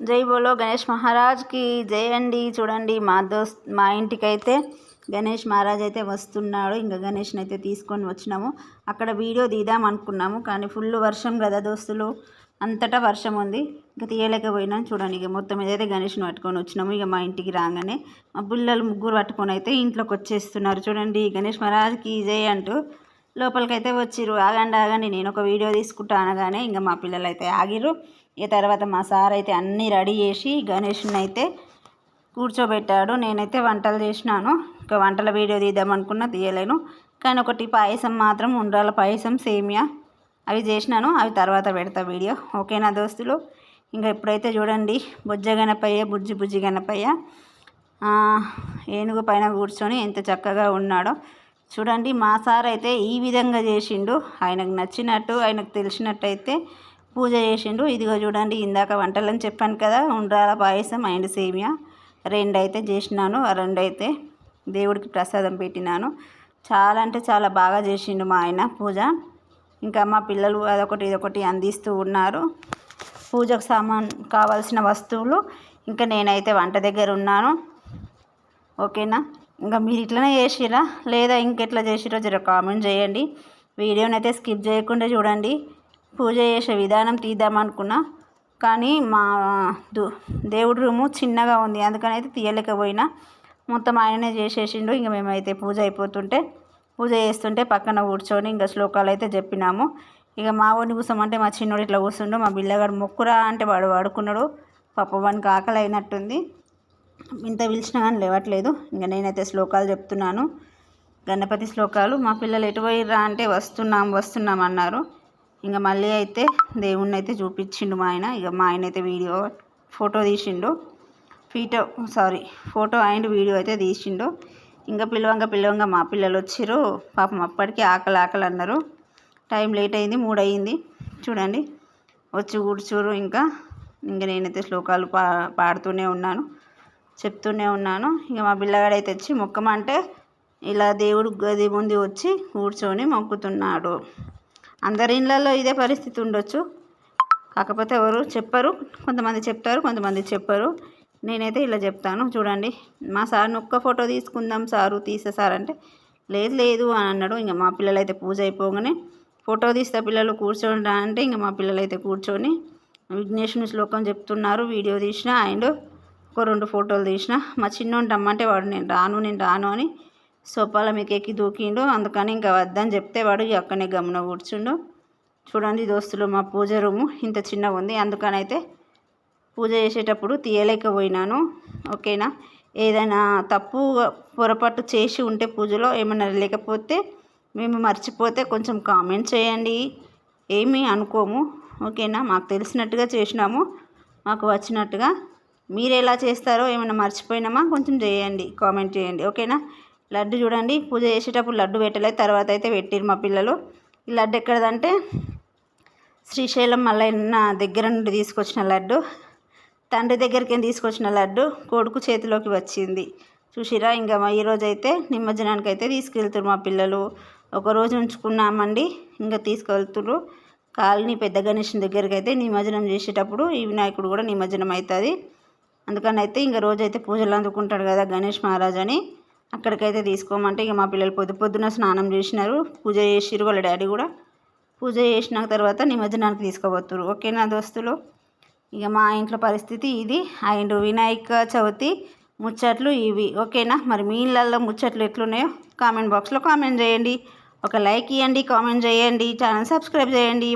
జై బోలో గణేష్ మహారాజ్కి. జై అండి. చూడండి మా దోస్త్ మా ఇంటికైతే గణేష్ మహారాజ్ అయితే వస్తున్నాడు. ఇంకా గణేష్ని అయితే తీసుకొని వచ్చినాము. అక్కడ వీడియో తీద్దాం అనుకున్నాము. కానీ ఫుల్ వర్షం కదా దోస్తులు. అంతటా వర్షం ఉంది. ఇంకా తీయలేకపోయినాం. చూడండి ఇక మొత్తం ఏదైతే గణేష్ని పట్టుకొని వచ్చినాము. ఇక మా ఇంటికి రాగానే మా పిల్లలు ముగ్గురు పట్టుకొని అయితే ఇంట్లోకి వచ్చేస్తున్నారు. చూడండి గణేష్ మహారాజ్కి జై అంటూ లోపలికైతే వచ్చిర్రు. ఆగండి ఆగండి నేను ఒక వీడియో తీసుకుంటా అనగానే ఇంకా మా పిల్లలు అయితే ఆగిర్రు. ఇక తర్వాత మా సార్ అయితే అన్నీ రెడీ చేసి గణేష్ని అయితే కూర్చోబెట్టాడు. నేనైతే వంటలు చేసినాను. ఇంకా వంటల వీడియో తీద్దామనుకున్నా తీయలేను. కానీ ఒకటి పాయసం మాత్రం ఉండ్రాల పాయసం సేమియా అవి చేసినాను. అవి తర్వాత పెడతా వీడియో. ఓకేనా దోస్తులు? ఇంకా ఇప్పుడైతే చూడండి బుజ్జ గణపయ్య బుజ్జి బుజ్జి గణపయ్య ఏనుగు పైన కూర్చొని ఎంత చక్కగా ఉన్నాడో చూడండి. మా సార్ అయితే ఈ విధంగా చేసిండు. ఆయనకు నచ్చినట్టు ఆయనకు తెలిసినట్టయితే పూజ చేసిండు ఇదిగో చూడండి ఇందాక వంటలని చెప్పాను కదా ఉండ్రాల పాయసం అండ్ సేమియా. రెండు అయితే చేసినాను. ఆ రెండు అయితే దేవుడికి ప్రసాదం పెట్టినాను. చాలా అంటే చాలా బాగా చేసిండు మా ఆయన పూజ. ఇంకా మా పిల్లలు అదొకటి ఇదొకటి అందిస్తూ ఉన్నారు. పూజకు సామాన్ కావాల్సిన వస్తువులు. ఇంకా నేనైతే వంట దగ్గర ఉన్నాను. ఓకేనా? ఇంకా మీరు ఇట్లనే చేసిరా? లేదా ఇంకెట్లా చేసిరో జర కామెంట్ చేయండి. వీడియోనైతే అయితే స్కిప్ చేయకుండా చూడండి. పూజ చేసే విధానం తీద్దామనుకున్నా కానీ మా దేవుడి రూము చిన్నగా ఉంది. అందుకని అయితే తీయలేకపోయినా. మొత్తం ఆయననే చేసేసిండు. ఇంక మేమైతే పూజ అయిపోతుంటే పూజ చేస్తుంటే పక్కన కూర్చొని ఇంకా శ్లోకాలు అయితే చెప్పినాము. ఇక మా వాడిని కూర్చోమంటే మా చిన్నోడు ఇట్లా కూర్చుండు మా బిల్లగాడు మొక్కురా అంటే వాడు వాడుకున్నాడు. పాప వానికి ఆకలి అయినట్టుంది. ఇంత పిలిచినా కానీ లేవట్లేదు. ఇంకా నేనైతే శ్లోకాలు చెప్తున్నాను. గణపతి శ్లోకాలు. మా పిల్లలు ఎటు పోయిర్రా అంటే వస్తున్నాం వస్తున్నాం అన్నారు. ఇంకా మళ్ళీ అయితే దేవుణ్ణి అయితే చూపించిండు మా ఆయన. ఇక మా ఆయన అయితే వీడియో ఫోటో తీసిండు. ఫీటో సారీ ఫోటో అండ్ వీడియో అయితే తీసిండు. ఇంకా పిలవంగా పిలవంగా మా పిల్లలు వచ్చిర్రు. పాపం అప్పటికి ఆకలి ఆకలి అన్నారు. టైం లేట్ అయింది మూడు అయింది. చూడండి వచ్చి కూర్చోరు ఇంకా. ఇంకా నేనైతే శ్లోకాలు పా పాడుతూనే ఉన్నాను చెప్తూనే ఉన్నాను. ఇక మా పిల్లగాడైతే వచ్చి మొక్కమంటే ఇలా దేవుడు గది ముందు వచ్చి కూర్చొని మొక్కుతున్నాడు. అందరి ఇళ్ళల్లో ఇదే పరిస్థితి ఉండొచ్చు. కాకపోతే ఎవరు చెప్పరు. కొంతమంది చెప్తారు కొంతమంది చెప్పరు. నేనైతే ఇలా చెప్తాను. చూడండి మా సార్ని ఒక్క ఫోటో తీసుకుందాం సారు తీసే సార్ అంటే లేదు లేదు అని అన్నాడు. ఇంకా మా పిల్లలు అయితే పూజ అయిపోగానే ఫోటో తీస్తే పిల్లలు కూర్చోండి అంటే ఇంకా మా పిల్లలు అయితే కూర్చొని విఘ్నేశ్వరుని శ్లోకం చెప్తున్నారు. వీడియో తీసిన అండ్ ఒక రెండు ఫోటోలు తీసిన. మా చిన్నోని రమ్మంటే వాడు నేను రాను నేను రాను అని సోఫాల మీకు ఎక్కి దూకిండు అందుకని ఇంకా వద్దని చెప్తే వాడు అక్కడనే గమన కూర్చుండు. చూడండి దోస్తులు మా పూజ రూము ఇంత చిన్నగా ఉంది అందుకనైతే పూజ చేసేటప్పుడు తీయలేకపోయినాను. ఓకేనా? ఏదైనా తప్పు పొరపాటు చేసి ఉంటే పూజలో ఏమైనా లేకపోతే మేము మర్చిపోతే కొంచెం కామెంట్ చేయండి. ఏమీ అనుకోము. ఓకేనా? మాకు తెలిసినట్టుగా చేసినాము. మాకు వచ్చినట్టుగా. మీరు ఎలా చేస్తారో ఏమైనా మర్చిపోయినామా? కొంచెం చేయండి కామెంట్ చేయండి. ఓకేనా? లడ్డు చూడండి. పూజ చేసేటప్పుడు లడ్డు పెట్టలేదు తర్వాత అయితే పెట్టిరు మా పిల్లలు. ఈ లడ్డు ఎక్కడదంటే శ్రీశైలం మల్లన్న దగ్గర నుండి తీసుకొచ్చిన లడ్డు. తండ్రి దగ్గరికి తీసుకొచ్చిన లడ్డు. కొడుకు చేతిలోకి వచ్చింది. చూసిరా ఇంకా ఈరోజు అయితే నిమజ్జనానికి అయితే తీసుకెళ్తారు మా పిల్లలు. ఒకరోజు ఉంచుకున్నామండి ఇంకా తీసుకెళ్తున్నారు కాలనీ పెద్ద గణేషన్ దగ్గరికి అయితే నిమజ్జనం చేసేటప్పుడు ఈ వినాయకుడు కూడా నిమజ్జనం అవుతుంది. అందుకని అయితే ఇంకా రోజైతే పూజలు అందుకుంటాడు కదా గణేష్ మహారాజ్ అని అక్కడికైతే తీసుకోమంటే ఇక మా పిల్లలు పొద్దు పొద్దున స్నానం చేసినారు. పూజ చేసిరు వాళ్ళ డాడీ కూడా. పూజ చేసిన తర్వాత నిమజ్జనానికి తీసుకోబోతురు ఓకేనా దోస్తులు? ఇక మా ఇంట్లో పరిస్థితి ఇది. అండ్ వినాయక చవితి ముచ్చట్లు ఇవి. ఓకేనా? మరి మీ ఇళ్ళల్లో ముచ్చట్లు ఎట్లున్నాయో కామెంట్ బాక్స్లో కామెంట్ చేయండి. ఒక లైక్ ఇవ్వండి కామెంట్ చేయండి ఛానల్ సబ్స్క్రైబ్ చేయండి.